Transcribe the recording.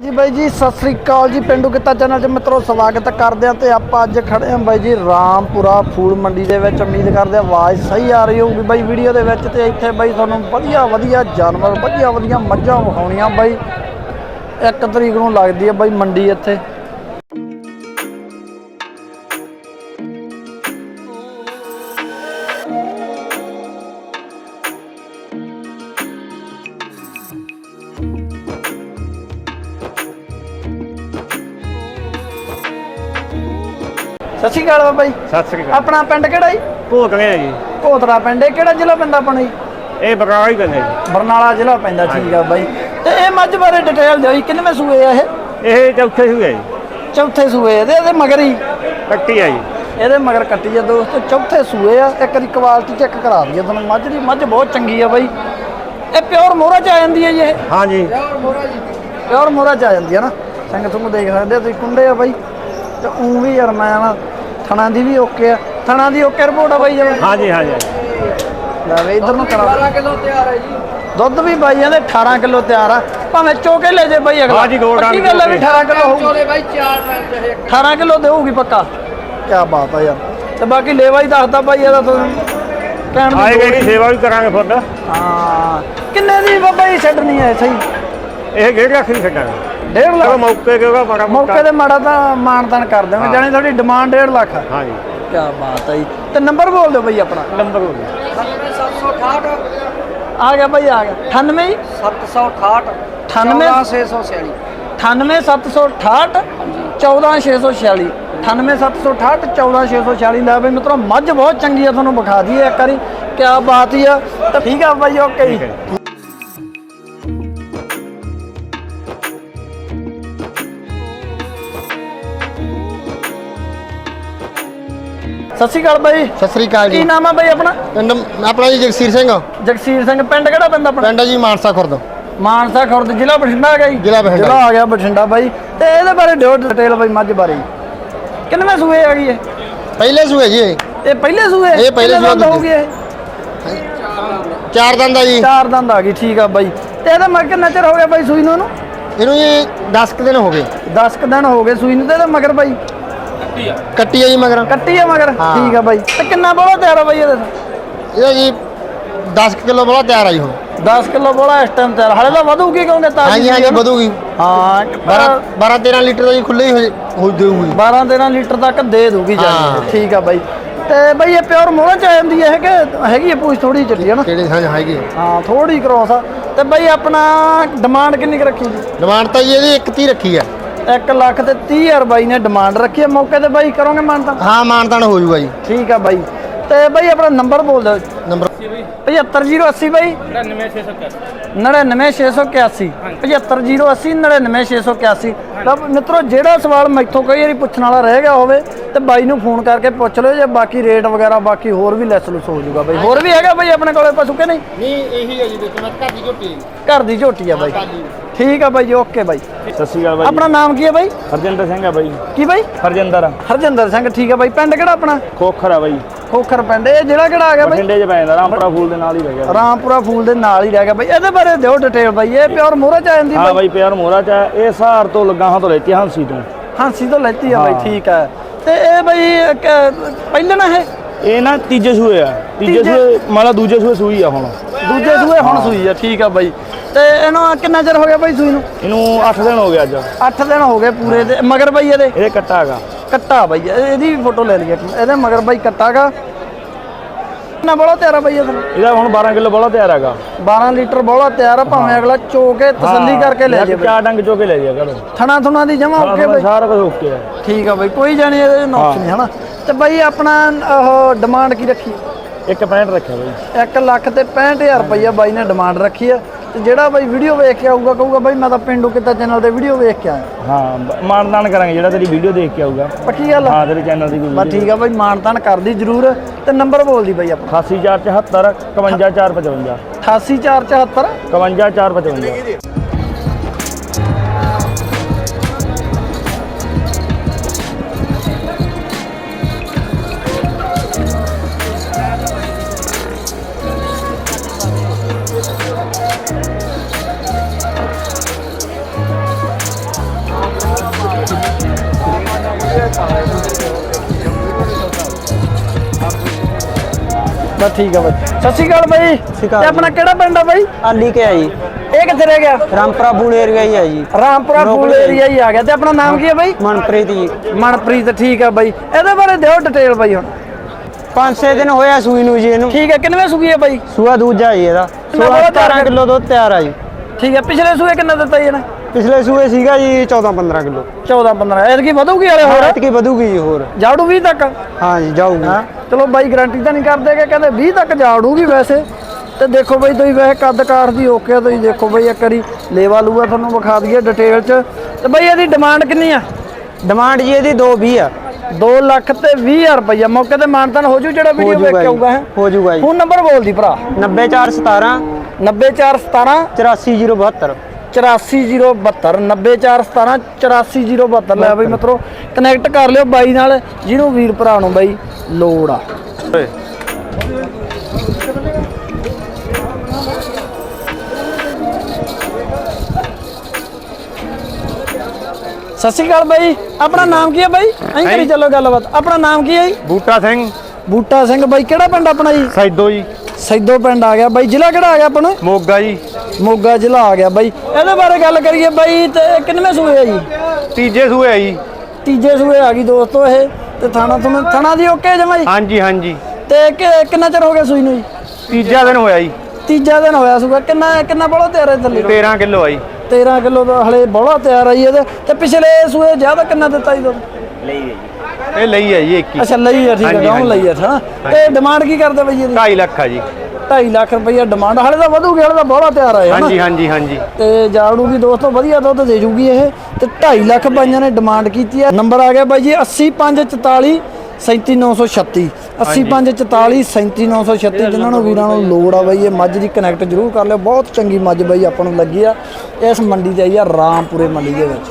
ਜੀ ਬਾਈ ਜੀ, ਸਤਿ ਸ੍ਰੀ ਅਕਾਲ ਜੀ, ਪਿੰਡੂ ਕਿੱਤਾ ਚੈਨਲ 'ਚ ਮਿੱਤਰੋ, ਸਵਾਗਤ ਕਰਦੇ ਆ ਤੇ ਆਪਾਂ ਅੱਜ ਖੜੇ ਆ ਬਾਈ ਜੀ ਰਾਮਪੁਰਾ ਫੂਡ ਮੰਡੀ ਦੇ ਵਿੱਚ। ਉਮੀਦ ਕਰਦੇ ਆ ਆਵਾਜ਼ ਸਹੀ ਆ ਰਹੀ ਹੋਊਗੀ ਬਾਈ ਵੀਡੀਓ ਦੇ ਵਿੱਚ ਤੇ ਇੱਥੇ ਬਾਈ ਤੁਹਾਨੂੰ ਵਧੀਆ ਵਧੀਆ ਜਾਨਵਰ, ਵਧੀਆ ਵਧੀਆ ਮੱਝਾਂ ਵਿਖਾਉਣੀਆਂ ਬਾਈ। ਇੱਕ ਤਰੀਕ ਨੂੰ ਲੱਗਦੀ ਆ ਬਾਈ ਮੰਡੀ ਇੱਥੇ। ਸਤਿ ਸ਼੍ਰੀ ਅਕਾਲ ਬਾਬਾ ਜੀ। ਸਤਿ ਸ੍ਰੀ ਅਕਾਲ। ਆਪਣਾ ਪਿੰਡ ਕਿਹੜਾ ਜੀ? ਭੂਤ ਗਏ ਜੀ। ਕੋਤਰਾ ਪਿੰਡ ਇਹ ਕਿਹੜਾ ਜ਼ਿਲ੍ਹਾ ਪੈਂਦਾ ਆਪਣਾ ਜੀ? ਇਹ ਬਰਨਾਲਾ ਹੀ ਕਹਿੰਦੇ ਜੀ। ਬਰਨਾਲਾ ਜ਼ਿਲ੍ਹਾ ਪੈਂਦਾ ਠੀਕ ਆ ਬਾਈ। ਤੇ ਇਹ ਮੱਝ ਬਾਰੇ ਡਿਟੇਲ ਦਿਓ ਜੀ ਕਿੰਨਵੇਂ ਸੂਏ ਆ ਇਹ? ਇਹ ਚੌਥੇ ਹੈ ਜੀ। ਚੌਥੇ ਸੂਏ ਇਹਦੇ ਇਹਦੇ ਮਗਰ ਹੀ? ਕੱਟੀ ਆ ਜੀ। ਇਹਦੇ ਮਗਰ ਕੱਟੀ ਆ ਦੋਸਤੋ ਚੌਥੇ ਸੂਏ ਆ। ਇੱਕ ਦੀ ਕੁਆਲਿਟੀ ਚੈੱਕ ਕਰਾ ਦਈਏ ਤੁਹਾਨੂੰ। ਮੱਝ ਦੀ ਮੱਝ ਬਹੁਤ ਚੰਗੀ ਆ ਬਾਈ। ਇਹ ਪਿਓਰ ਮੋਹਰਾ ਚ ਆ ਜਾਂਦੀ ਹੈ ਜੀ ਇਹ? ਹਾਂ ਜੀ। ਪਿਓਰ ਮੋਹਰਾ ਚ ਆ ਜਾਂਦੀ ਹੈ ਨਾ। ਸੰਗ ਤੁਹਾਨੂੰ ਦੇਖ ਸਕਦੇ ਆ ਤੁਸੀਂ ਕੁੰਡੇ ਆ ਬਾਈ। ਤੇ ਉਂ ਵੀ ਯਾਰ ਮੈਂ ਨਾ ਥਣਾ ਦੀ ਵੀ ਓਕੇ ਆ। ਥਣਾ ਦੀ ਓਕੇ ਰਿਪੋਰਟ ਆ ਬਾਈ ਜਿਵੇਂ। ਹਾਂ ਜੀ ਹਾਂ ਜੀ ਲੈ ਵੇ ਇਧਰ ਨੂੰ ਕਰਾ। 12 ਕਿਲੋ ਤਿਆਰ ਹੈ ਜੀ ਦੁੱਧ ਵੀ ਬਾਈਆਂ ਦੇ 18 ਕਿਲੋ ਤਿਆਰ ਆ। ਭਾਵੇਂ ਚੋਕੇ ਲੈ ਜੇ ਬਾਈ ਅਗਲਾ। ਹਾਂ ਜੀ, ਗੋਲ ਪੱਕੀ ਡਾਂਗ ਗੱਲ ਆ ਵੀ ਚੋਕੇ। 18 ਕਿਲੋ ਹੋਊ ਚੋਲੇ ਬਾਈ 4 5 ਚਾਹੇ 18 ਕਿਲੋ ਦੇਊਗੀ ਪੱਕਾ। ਕੀ ਬਾਤ ਆ ਯਾਰ। ਤੇ ਬਾਕੀ ਲੇਵਾ ਹੀ ਦੱਸਦਾ ਭਾਈ ਇਹਦਾ ਤੁਹਾਨੂੰ ਕਹਿਣ ਦੀ ਆਏਗਾ ਲੋੜ ਜੀ ਸੇਵਾ ਵੀ ਕਰਾਂਗੇ ਫੁੱਲ। ਹਾਂ। ਕਿੰਨੇ ਦੀ ਬਾਬਾ ਜੀ ਛੱਡਣੀ ਹੈ ਸਹੀ? ਇਹ ਗੇੜ ਰੱਖ ਨਹੀਂ ਛੱਡਾਂਗੇ। 1.5 ਚਲੋ ਲੱਖ ਮੌਕੇ ਤੇ ਉਹਦਾ ਮਾੜਾ ਮੌਕੇ। ਤੇ ਮਾੜਾ ਤਾਂ ਮਾਨਤਾਨ ਕਰ ਦੇਵਾਂਗੇ ਹਾਂ। ਜਾਨੀ ਤੁਹਾਡੀ ਡਿਮਾਂਡ 1.5 ਲੱਖ ਆ। ਹਾਂ ਜੀ ਕੀ ਬਾਤ ਜੀ। ਤੇ ਨੰਬਰ ਬੋਲ ਦਿਓ ਬਈ ਆਪਣਾ। ਨੰਬਰ ਹੋ ਗਿਆ 768 ਆ ਗਿਆ ਬਈ ਆ ਗਿਆ। 98 ਜੀ? 768 98 646 98768 14646 98768 14646 ਲੈ ਬਈ ਮਿੱਤਰੋ ਮੱਝ ਬਹੁਤ ਚੰਗੀ ਆ ਤੁਹਾਨੂੰ ਵਿਖਾ ਦਈਏ ਇੱਕ ਵਾਰੀ। ਕੀ ਬਾਤ ਹੀ ਆ। ਤਾਂ ਠੀਕ ਆ ਬਾਈ ਓਕੇ ਸਤਿ ਸ਼੍ਰੀ ਅਕਾਲ ਬਾਈ। ਸਤਿ ਸ੍ਰੀ ਅਕਾਲ ਕੀ ਜੀ ਨਾਮ ਆ ਬਾਈ ਆਪਣਾ? ਪਿੰਡ ਆਪਣਾ ਜੀ ਜਗਸੀਰ ਸਿੰਘ। ਜਗਸੀਰ ਸਿੰਘ ਪਿੰਡ ਕਿਹੜਾ ਪੈਂਦਾ ਆਪਣਾ? ਪਿੰਡ ਜੀ ਮਾਨਸਾ ਖੁਰਦ। ਮਾਨਸਾ ਖੁਰਦ ਜ਼ਿਲ੍ਹਾ ਬਠਿੰਡਾ ਆ ਗਿਆ ਜੀ ਜ਼ਿਲ੍ਹਾ ਬਠਿੰਡਾ। ਜ਼ਿਲ੍ਹਾ ਆ ਗਿਆ ਬਠਿੰਡਾ ਬਾਈ। ਤੇ ਇਹਦੇ ਬਾਰੇ ਦਿਓ ਡਿਟੇਲ ਬਾਈ ਮੱਝ ਬਾਰੇ। ਕਿੰਨਵੇਂ ਸੂਏ ਆ ਗਈ ਇਹ? ਪਹਿਲੇ ਸੂਏ ਜੀ ਇਹ। ਇਹ ਪਹਿਲੇ ਸੂਏ? ਇਹ ਪਹਿਲੇ ਕਿੰਨੇ ਦੰਦ ਸੂਏ ਹੋਊਗੀ ਇਹ? ਚਾਰ ਦੰਦ ਆ ਜੀ। ਚਾਰ ਦੰਦ ਆ ਗਈ ਠੀਕ ਆ ਬਾਈ। ਤੇ ਇਹਦਾ ਮਗਰ ਕਿੰਨਾ ਚਿਰ ਹੋ ਗਿਆ ਬਾਈ ਸੂਈ ਨੂੰ ਇਹਨੂੰ? ਇਹਨੂੰ ਜੀ 10 ਕੁ ਦਿਨ ਹੋ ਗਏ। 10 ਕ ਦਿਨ ਹੋ ਗਏ ਸੂਈ ਨੂੰ ਤੇ ਇਹਦਾ ਮਗਰ ਬਾਈ। ਕੱਟੀ ਆ। ਜੀ ਮਗਰ। ਕੱਟੀ ਆ ਮਗਰ। ਠੀਕ ਆ ਬਾਈ। ਤੇ ਕਿੰਨਾ ਬੋਲਾ ਤਿਆਰ ਆ ਬਾਈ ਇਹਦਾ ਇਹਦਾ ਜੀ 10 ਕਿਲੋ ਬੋਲਾ ਤਿਆਰ ਆ ਜੀ ਹੁਣ। 10 ਕਿਲੋ ਬੋਲਾ ਇਸ ਟਾਈਮ ਤਿਆਰ ਹਲੇ ਤਾਂ ਵਧੂਗੀ ਕਿਉਂਕਿ ਤਾਜ਼ੀ ਹਾਂਜੀ ਹਾਂਜੀ। ਵਧੂਗੀ। ਹਾਂ 12 12 13 ਲੀਟਰ ਦਾ ਜੀ ਖੁੱਲੇ ਹੀ ਹੋ- ਹੋ ਦੇਊਗੀ। 12 13 ਲੀਟਰ ਤੱਕ ਦੇ ਦੂਗੀ ਜਾਨੀ। ਇਹ। ਠੀਕ ਆ ਬਾਈ। ਤੇ ਬਾਈ ਇਹ ਪਿਓਰ ਮੋਹਰਾ ਚ ਆ ਜਾਂਦੀ ਹੈ ਕਿ ਹੈਗੀ ਹੈ ਪੂਛ ਥੋੜੀ ਚੱਲੀ ਹੈ ਨਾ? ਕਿਹੜੇ ਹਾਂ ਹੈਗੀ ਹਾਂ ਥੋੜੀ ਕ੍ਰੋਸ ਆ। ਤੇ ਬਾਈ ਆਪਣਾ ਡਿਮਾਂਡ ਕਿੰਨੀ ਕੁ ਰੱਖੀ ਜੀ? ਡਿਮਾਂਡ ਤਾਂ ਜੀ ਇਹਦੀ 1 30 ਰੱਖੀ ਆ। 1 ਲੱਖ ਤੇ 30 ਹਜ਼ਾਰ ਬਾਈ ਨੇ ਡਿਮਾਂਡ ਰੱਖੀ ਹੈ। ਮੌਕੇ ਤੇ ਬਾਈ ਕਰੋਗੇ ਮਾਨਤਾ ਹਾਂ ਮਾਨਤਾਨ ਹੋ ਜੂਗਾ ਜੀ। ਠੀਕ ਆ ਬਾਈ। ਤੇ ਬਾਈ ਆਪਣਾ ਨੰਬਰ ਬੋਲ ਦਿਓ। ਨੰਬਰ 75080 ਬਾਈ। 99681 75080 99681 ਤਾਂ ਮਿੱਤਰੋ ਜਿਹੜਾ ਸਵਾਲ ਮੈਥੋਂ ਕਈ ਵਾਰੀ ਪੁੱਛਣ ਵਾਲਾ ਰਹਿ ਗਿਆ ਹੋਵੇ ਤੇ ਬਾਈ ਨੂੰ ਫੋਨ ਕਰਕੇ ਪੁੱਛ ਲਿਓ ਜੇ ਬਾਕੀ ਰੇਟ ਵਗੈਰਾ ਬਾਕੀ ਹੋਰ ਵੀ ਲੈਸ ਲੁਸ ਹੋ ਜਾਊਗਾ ਬਾਈ। ਹੋਰ ਵੀ ਹੈਗਾ ਬਾਈ ਆਪਣੇ ਕੋਲੇ ਪਸ਼ੂ ਕਿ ਨਹੀਂ? ਨਹੀਂ ਇਹੀ ਹੈ ਜੀ ਦੇਖੋ ਮੈਂ ਘਰ ਦੀ ਝੋਟੀ ਘਰ ਦੀ ਝੋਟੀ ਆ ਬਾਈ। ਠੀਕ ਆ ਬਾਈ ਜੀ ਓਕੇ ਬਾਈ। ਸਤਿ ਸ੍ਰੀ ਅਕਾਲ ਬਾਈ। ਆਪਣਾ ਨਾਮ ਕੀ ਹੈ ਬਾਈ? ਹਰਜਿੰਦਰ ਸਿੰਘ ਆ ਬਾਈ। ਕੀ ਬਾਈ? ਹਰਜਿੰਦਰ। ਹਰਜਿੰਦਰ ਸਿੰਘ ਠੀਕ ਆ ਬਾਈ। ਪਿੰਡ ਕਿਹੜਾ ਆਪਣਾ? ਖੋਖਰ ਆ ਬਾਈ। ਖੋਖਰ ਪਿੰਡ ਇਹ ਜਿਹੜਾ ਕਿਹੜਾ ਆ ਗਿਆ ਬਾਈ? ਬਠਿੰਡੇ 'ਚ ਪੈ ਜਾਂਦਾ ਰਾਮਪੁਰਾ ਫੂਲ ਦੇ ਨਾਲ ਹੀ ਰਹਿ ਗਿਆ ਰਾਮਪੁਰਾ ਫੂਲ ਦੇ ਨਾਲ ਹੀ ਰਹਿ ਗਿਆ ਬਾਈ। ਇਹਦੇ ਬਾਰੇ ਦਿਓ ਡਿਟੇਲ ਬਾਈ ਇਹ ਪਿਓਰ ਮੋਹਰਾ ਚ ਆ ਜਾਂਦੀ ਹਾਂ ਬਾਈ। ਬਾਈ ਪਿਆਰ ਮੋਰਾ 'ਚ ਆ। ਇਹ ਸਹਾਰ ਤੋਂ ਲੱਗਾ ਹਾਂ ਤੋਂ ਲੈਤੀ ਹਾਂਸੀ ਤੋਂ। ਹਾਂਸੀ ਤੋਂ ਲੈਤੀ ਆ ਬਾਈ। ਠੀਕ ਆ। ਤੇ ਇਹ ਬਾਈ ਕ- ਪਹਿਲੇ ਨਾ ਇਹ ਇਹ ਨਾ ਤੀਜੇ ਸੂਏ ਆ। ਤੀਜੇ ਸੂਏ ਮਾਲਾ ਦੂਜੇ ਸੂਏ ਸੂਈ ਆ ਹੁਣ। ਦੂਜੇ ਸੂਏ ਹੁਣ ਸੂਈ ਆ ਠੀਕ ਆ ਬਾਈ। ਤੇ ਇਹਨੂੰ ਕਿੰਨਾ ਚਿਰ ਹੋ ਗਿਆ ਬਾਈ ਸੂਈ ਨੂੰ? ਇਹਨੂੰ 8 ਦਿਨ ਹੋ ਗਏ ਅੱਜ। 8 ਦਿਨ ਹੋ ਗਏ ਪੂਰੇ ਦੇ ਮਗਰ ਬਾਈ ਇਹਦੇ। ਇਹਦੇ ਕੱਟਾ ਹੈਗਾ। ਕੱਟਾ ਬਾਈ ਇਹ- ਇਹਦੀ ਵੀ ਫੋਟੋ ਲੈ ਲਈਏ। ਇਹਦੇ ਮਗਰ ਬਾਈ ਕੱਟਾਗਾ ਨਾ ਬੜਾ ਤਿਆਰ ਬਾਈ ਇਹਦਾ ਇਹਦਾ ਹੁਣ 12 ਕਿਲੋ ਬੋਲਾ ਤਿਆਰ ਹੈਗਾ। 12 ਲੀਟਰ ਬੋਲਾ ਤਿਆਰ ਆ ਭਾਵੇਂ ਅਗਲਾ ਚੋ ਕੇ ਤਸੱਲੀ ਹਾਂ, ਕਰਕੇ ਲੈ ਜਾਂ ਜੇ ਬਾਈ ਚਾਰ ਡੰਗ ਚੋ ਕੇ ਲੈ ਜਾ ਕਰੋ। ਥਣਾ ਥੁਣਾ ਦੀ ਜਮਾ ਓਕੇ ਬਾਈ? ਸਾਰਾ ਕੁਝ ਓਕੇ ਆ। ਠੀਕ ਆ ਬਾਈ ਕੋਈ ਜਾਣੀ ਇਹਦੇ ਨੁਕਸ ਨਹੀਂ ਹਨਾ? ਤੇ ਬਾਈ ਆਪਣਾ ਉਹ ਡਿਮਾਂਡ ਕੀ ਰੱਖੀ? ਇੱਕ ਪੈਂਟ ਰੱਖਿਆ ਬਾਈ। 1 ਲੱਖ ਤੇ 65000 ਰੁਪਈਆ ਬਾਈ ਨੇ ਡਿਮਾਂਡ ਰੱਖੀ ਆ। ਤੇ ਜਿਹੜਾ ਬਾਈ ਵੀਡੀਓ ਵੇਖ ਕੇ ਆਊਗਾ ਕਹੂਗਾ ਬਾਈ ਮੈਂ ਤਾਂ ਪਿੰਡੂ ਕਿੱਤਾ ਚੈਨਲ ਤੇ ਵੀਡੀਓ ਵੇਖ ਕੇ ਆਇਆ। ਹਾਂ ਮਾਨਦਾਨ ਕਰਾਂਗੇ ਜਿਹੜਾ ਤੇਰੀ ਵੀਡੀਓ ਦੇਖ ਕੇ ਆਊਗਾ। ਪੱਕੀ ਗੱਲ ਆ? ਹਾਂ ਤੇਰੇ ਚੈਨਲ ਦੀ ਕੋਈ ਬਸ ਠੀਕ ਆ ਬਾਈ ਮਾਨਤਾਨ ਕਰਦੀ ਜ਼ਰੂਰ ਤੇ ਨੰਬਰ ਬੋਲਦੀ ਬਾਈ ਆਪਣਾ। 88474 51455 88474 51455 ਬਸ ਠੀਕ ਆ ਬਾਈ। ਸਤਿ ਸ਼੍ਰੀ ਅਕਾਲ ਬਾਈ। ਸ਼੍ਰੀ ਅਕਾਲ ਤੇ ਆਪਣਾ ਕਿਹੜਾ ਪਿੰਡ ਆ ਬਾਈ? ਆਲੀ ਕੇ ਆਈ ਇਹ ਕਿੱਥੇ ਰਹਿ ਗਿਆ? ਰਾਮਪੁਰਾ ਬੂਲ ਏਰੀਆ ਹੀ ਹੈ ਜੀ। ਰਾਮਪੁਰਾ ਫੂਲ। ਏਰੀਆ ਹੀ ਆ ਗਿਆ। ਤੇ ਆਪਣਾ ਨਾਮ ਕੀ ਹੈ ਬਾਈ? ਮਨਪ੍ਰੀਤ ਜੀ। ਮਨਪ੍ਰੀਤ ਠੀਕ ਆ ਬਾਈ। ਇਹਦੇ ਬਾਰੇ ਦਿਓ ਡਿਟੇਲ ਬਾਈ ਹੁਣ। ਪੰਜ ਛੇ ਦਿਨ ਹੋਇਆ ਸੂਈ ਨੂੰ ਜੀ ਇਹਨੂੰ। ਠੀਕ ਹੈ ਕਿੰਨਵੇਂ ਸੂਗੀ ਹੈ ਬਾਈ? ਸੂਆ ਦੂਜਾ ਜੀ ਇਹਦਾ। ਕਿੰਨਾ 16 ਬੜਾ ਤਿਆਰ 17 ਕਿਲੋ ਦੁੱਧ ਤਿਆਰ ਆ ਜੀ। ਠੀਕ ਹੈ ਪਿਛਲੇ ਸੂਏ ਕਿੰਨਾ ਦਿੱਤਾ ਜੀ ਇਹਨੇ? ਪਿਛਲੇ ਸੂਏ ਸੀਗਾ ਜੀ 14 15 ਕਿਲੋ। 14 15 ਐਤਕੀ ਵਧੂਗੀ ਵਾਲੇ ਹੋਰ ਹੋਰ? ਕੀ ਵਧੂਗੀ ਜੀ ਹੋਰ। ਜਾੜੂ 20 ਤੱਕ? ਹਾਂ ਜੀ ਜਾਊਗੀ। ਹਾਂ ਚਲੋ ਬਾਈ ਗਾਰੰਟੀ ਤਾਂ ਨਹੀਂ ਕਰਦੇਗੇ ਕਹਿੰਦੇ 20 ਤੱਕ ਜਾੜੂਗੀ ਵੈਸੇ। ਤੇ ਦੇਖੋ ਬਾਈ ਤੁਸੀਂ ਵੈਸੇ ਕੱਦ ਕਾਰ ਦੀ ਓਕੇ ਆ ਤੁਸੀਂ ਦੇਖੋ ਬਾਈ ਇੱਕ ਵਾਰੀ ਲੇਵਾ ਲੂਆ ਤੁਹਾਨੂੰ ਵਿਖਾ ਦਈਏ ਡਿਟੇਲ ਚ। ਤੇ ਬਾਈ ਇਹਦੀ ਡਿਮਾਂਡ ਕਿੰਨੀ ਆ? ਡਿਮਾਂਡ ਜੀ ਇਹਦੀ 220 ਆ। 2 ਲੱਖ ਤੇ 20000 ਰੁਪਈਆ। ਮੌਕੇ ਤੇ ਮਾਨਤਾਨ ਹੋ ਜੂ ਜਿਹੜਾ ਵੀਡੀਓ ਵੇਖ ਕੇ ਆਊਗਾ ਹੈ ਹੋ? ਜਾਊਗਾ ਜੀ। ਫੋਨ ਨੰਬਰ ਬੋਲਦੀ ਭਰਾ। 90417 90417 84072 84072 90417 84072 ਲੈ ਬਈ ਮਿੱਤਰੋ ਕਨੈਕਟ ਕਰ ਲਿਓ ਬਾਈ ਨਾਲ ਜਿਹਨੂੰ ਵੀਰ ਭਰਾ ਨੂੰ ਬਾਈ ਲੋੜ ਆ। ਸਤਿ ਸ਼੍ਰੀ ਅਕਾਲ ਬਾਈ। ਆਪਣਾ ਨਾਮ ਕੀ ਹੈ ਬਾਈ? ਐਂ ਕਰੀ ਚੱਲੋ ਗੱਲਬਾਤ। ਆਪਣਾ ਨਾਮ ਕੀ ਹੈ ਜੀ? ਬੂਟਾ ਸਿੰਘ। ਬੂਟਾ ਸਿੰਘ ਬਾਈ ਕਿਹੜਾ ਪਿੰਡ ਆਪਣਾ ਜੀ? ਸੈਦੋ ਜੀ। ਸੈਦੋ ਪਿੰਡ ਆ ਗਿਆ ਬਾਈ ਜ਼ਿਲ੍ਹਾ ਕਿਹੜਾ ਆ ਗਿਆ ਆਪਣਾ? ਮੋਗਾ ਜੀ। ਮੋਗਾ ਜ਼ਿਲ੍ਹਾ ਆ ਗਿਆ ਬਾਈ। ਇਹਦੇ ਬਾਰੇ ਗੱਲ ਕਰੀਏ ਬਾਈ ਤੇ ਕਿੰਨਵੇਂ ਸੂਏ ਆ ਜੀ? ਤੀਜੇ ਸੂਏ ਆ ਜੀ। ਤੀਜੇ ਸੂਏ ਆ ਗਈ ਦੋਸਤੋ ਇਹ ਤੇ ਥਾਣਾ ਤੁਹਾਨੂੰ ਥਾਣਾ ਦੀ ਓਕੇ ਜਮਾ ਜੀ ਹਾਂਜੀ ਹਾਂਜੀ। ਤੇ ਕਿ- ਕਿੰਨਾ ਚਿਰ ਹੋ ਗਿਆ ਸੂਈ ਨੂੰ ਜੀ? ਤੀਜਾ ਦਿਨ ਹੋਇਆ ਜੀ। ਤੀਜਾ ਦਿਨ ਹੋਇਆ ਸੂਗਾ ਕਿੰਨਾ ਕਿੰਨਾ ਬੋਲਾ ਤਿਆਰ ਹੈ ਥੱਲੇ? 13 ਕਿਲੋ ਆ ਜੀ। 13 ਕਿਲੋ ਦਾ ਹਲੇ ਬੋਲਾ ਤਿਆਰ ਆ ਜੀ ਇਹਦੇ। ਤੇ ਪਿਛਲੇ ਸੂਏ ਜ਼ਿਆਦਾ ਕਿੰਨਾ ਦਿੱਤਾ ਜੀ ਦੁੱਧ ਇਹ ਲਈ ਹੈ ਜੀ 21 ਅੱਛਾ ਲਈ ਆ ਠੀਕ ਹੈ ਹਾਂਜੀ, ਗਾਉਂ ਲਈ ਆ ਹਾਂ ਤੇ। ਡਿਮਾਂਡ ਕੀ ਕਰਦੇ ਬਈ ਇਹਦੀ? 2.5 ਲੱਖ ਆ ਜੀ। 2.5 ਲੱਖ ਰੁਪਈਆ ਡਿਮਾਂਡ ਹਲੇ ਤਾਂ ਵਧੂਗੀ ਹਲੇ ਤਾਂ ਬੋਲਾ ਤਿਆਰ ਆ ਹਾਂਜੀ ਹਾਂਜੀ ਹਾਂਜੀ। ਤੇ ਜਾੜੂ ਵੀ ਦੋਸਤੋ ਵਧੀਆ ਦੁੱਧ ਦੇ ਜੂਗੀ ਇਹ। ਤੇ 2.5 ਲੱਖ ਬਾਈਆਂ ਨੇ ਡਿਮਾਂਡ ਕੀਤੀ ਹੈ। ਨੰਬਰ ਆ ਗਿਆ ਬਾਈ ਜੀ 80544 37936 80544 37936 ਜਿਨ੍ਹਾਂ ਨੂੰ ਵੀਰਾਂ ਨੂੰ ਲੋੜ ਆ ਬਾਈ ਇਹ ਮੱਝ ਦੀ ਕਨੈਕਟ ਜ਼ਰੂਰ ਕਰ ਲਿਓ। ਬਹੁਤ ਚੰਗੀ ਮੱਝ ਬਾਈ ਆਪਾਂ ਨੂੰ ਲੱਗੀ ਆ। ਇਸ ਮੰਡੀ ਤੇ ਆਈ ਆ ਰਾਮਪੁਰੇ ਮੰਡੀ ਦੇ ਵਿੱਚ।